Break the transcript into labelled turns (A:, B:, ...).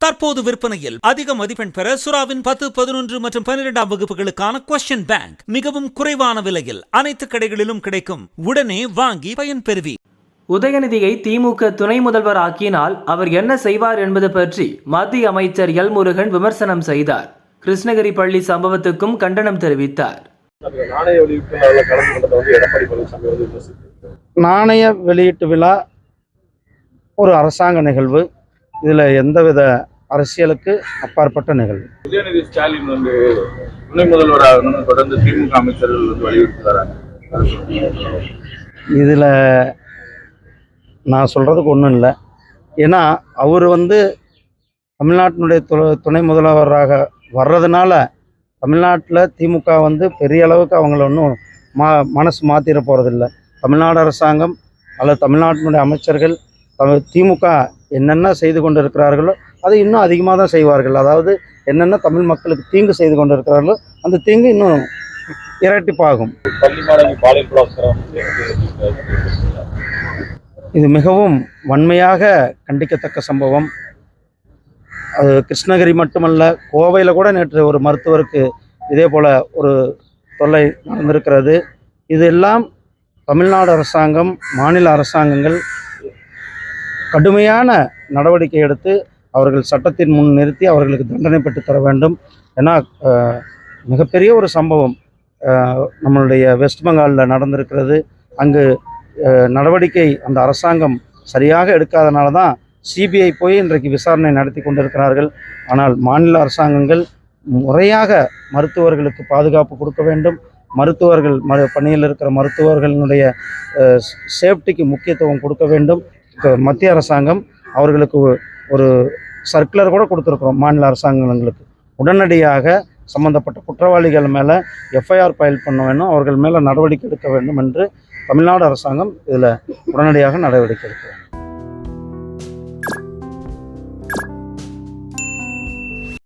A: தற்போது விற்பனையில் அதிக மதிப்பெண் பெற சுறாவின் பத்து பதினொன்று மற்றும் பன்னிரெண்டாம் வகுப்புகளுக்கான கொஸ்டின் பேங்க் மிகவும் குறைவான விலையில் அனைத்து கடைகளிலும் கிடைக்கும் உடனே வாங்கி பயன்பெறுவி
B: உதயநிதியை திமுக துணை முதல்வர் ஆக்கினால் அவர் என்ன செய்வார் என்பது பற்றி மத்திய அமைச்சர் எல் முருகன் விமர்சனம் செய்தார். கிருஷ்ணகிரி பள்ளி சம்பவத்துக்கும் கண்டனம் தெரிவித்தார்.
C: நாணய வெளியீட்டு
D: விழா ஒரு அரசாங்க நிகழ்வு. இதில் எந்தவித அரசியலுக்கு அப்பாற்பட்ட நிகழ்வு.
C: உதயநிதி ஸ்டாலின் வந்து துணை முதல்வராகணும்னு தொடர்ந்து திமுக அமைச்சர்கள் வந்து வலியுறுத்தி வராங்க.
D: இதில் நான் சொல்கிறதுக்கு ஒன்றும் இல்லை. ஏன்னா அவர் வந்து தமிழ்நாட்டினுடைய து துணை முதல்வராக வர்றதுனால தமிழ்நாட்டில் திமுக வந்து பெரிய அளவுக்கு அவங்கள ஒன்றும் மா மனசு மாற்றிட போகிறதில்ல தமிழ்நாடு அரசாங்கம் அல்லது தமிழ்நாட்டினுடைய அமைச்சர்கள் தமிழ் திமுக என்னென்ன செய்து கொண்டு இருக்கிறார்களோ அதை இன்னும் அதிகமாக தான் செய்வார்கள். அதாவது என்னென்ன தமிழ் மக்களுக்கு தீங்கு செய்து கொண்டு இருக்கிறார்களோ அந்த தீங்கு இன்னும் இரட்டிப்பாகும். இது மிகவும் வன்மையாக கண்டிக்கத்தக்க சம்பவம். அது கிருஷ்ணகிரி மட்டுமல்ல கோவையில் கூட நேற்று ஒரு மருத்துவருக்கு இதே போல் ஒரு தொல்லை நடந்திருக்கிறது. இதெல்லாம் தமிழ்நாடு அரசாங்கம் மாநில அரசாங்கங்கள் கடுமையான நடவடிக்கை எடுத்து அவர்கள் சட்டத்தின் முன் நிறுத்தி அவர்களுக்கு தண்டனை பெற்று தர வேண்டும். ஏன்னா மிகப்பெரிய ஒரு சம்பவம் நம்மளுடைய வெஸ்ட் பெங்காலில் நடந்திருக்கிறது. அங்கு நடவடிக்கை அந்த அரசாங்கம் சரியாக எடுக்காதனால தான் சிபிஐ போய் இன்றைக்கு விசாரணை நடத்தி கொண்டிருக்கிறார்கள். ஆனால் மாநில அரசாங்கங்கள் முறையாக மருத்துவர்களுக்கு பாதுகாப்பு கொடுக்க வேண்டும். மருத்துவர்கள் ம பணியில் இருக்கிற மருத்துவர்களுடைய சேஃப்டிக்கு முக்கியத்துவம் கொடுக்க வேண்டும். மத்திய அரசாங்கம் அவர்களுக்கு ஒரு சர்க்குலர் கூட கொடுத்துருக்குறோம் மாநில அரசாங்கங்களுக்கு. உடனடியாக சம்பந்தப்பட்ட குற்றவாளிகள் மேலே எஃப்ஐஆர் ஃபைல் பண்ண வேண்டும் அவர்கள் மேலே நடவடிக்கை எடுக்க வேண்டும் என்று தமிழ்நாடு அரசாங்கம் இதில் உடனடியாக நடவடிக்கை எடுக்க வேண்டும்.